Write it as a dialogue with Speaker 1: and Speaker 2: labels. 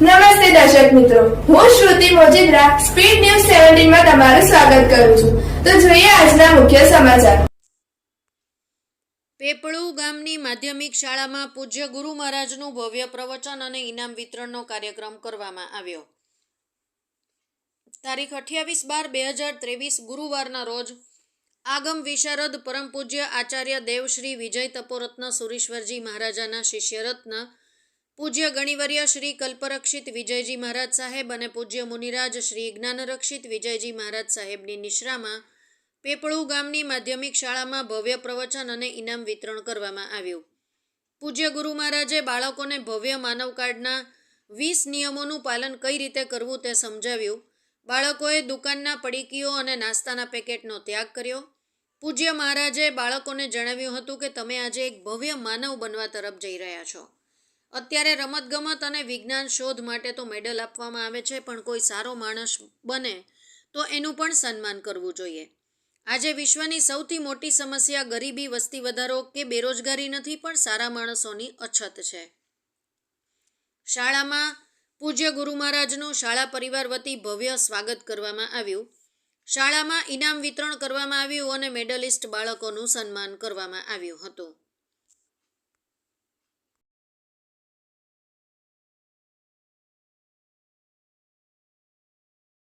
Speaker 1: નમસ્તે દર્શક મિત્રો. હું શ્રુતિ મોજીદ્રા, સ્પીડ ન્યૂઝ સેવન્ટીનમાં તમારું સ્વાગત કરું છું. તો જોઈએ આજના મુખ્ય સમાચાર.
Speaker 2: પેપળુ ગામની માધ્યમિક શાળામાં પૂજ્ય ગુરુ મહારાજનું ભવ્ય પ્રવચન અને ઇનામ વિતરણનો કાર્યક્રમ કરવામાં આવ્યો. તારીખ અઠ્યાવીસ બાર બે હજાર ત્રેવીસ ગુરુવારના રોજ આગમ વિશારદ પરમ પૂજ્ય આચાર્ય દેવશ્રી વિજય તપોરત્ન સુરીશ્વરજી મહારાજાના શિષ્યરત્ન પૂજ્ય ગણિવર્ય શ્રી કલ્પરક્ષિત વિજયજી મહારાજ સાહેબ અને પૂજ્ય મુનિરાજ શ્રી જ્ઞાનરક્ષિત વિજયજી મહારાજ સાહેબની નિશ્રામાં પેપળુ ગામની માધ્યમિક શાળામાં ભવ્ય પ્રવચન અને ઇનામ વિતરણ કરવામાં આવ્યું. પૂજ્ય ગુરુ મહારાજે બાળકોને ભવ્ય માનવ કાર્ડના વીસ નિયમોનું પાલન કઈ રીતે કરવું તે સમજાવ્યું. બાળકોએ દુકાનના પડીકીઓ અને નાસ્તાના પેકેટનો ત્યાગ કર્યો. પૂજ્ય મહારાજે બાળકોને જણાવ્યું હતું કે તમે આજે એક ભવ્ય માનવ બનવા તરફ જઈ રહ્યા છો. અત્યારે રમતગમત અને વિજ્ઞાન શોધ માટે તો મેડલ આપવામાં આવે છે, પણ કોઈ સારો માણસ બને તો એનું પણ સન્માન કરવું જોઈએ. આજે વિશ્વની સૌથી મોટી સમસ્યા ગરીબી, વસ્તી વધારો કે બેરોજગારી નથી, પણ સારા માણસોની અછત છે. શાળામાં પૂજ્ય ગુરુ મહારાજનું શાળા પરિવાર વતી ભવ્ય સ્વાગત કરવામાં આવ્યું. શાળામાં ઇનામ વિતરણ કરવામાં આવ્યું અને મેડલિસ્ટ બાળકોનું સન્માન કરવામાં આવ્યું હતું.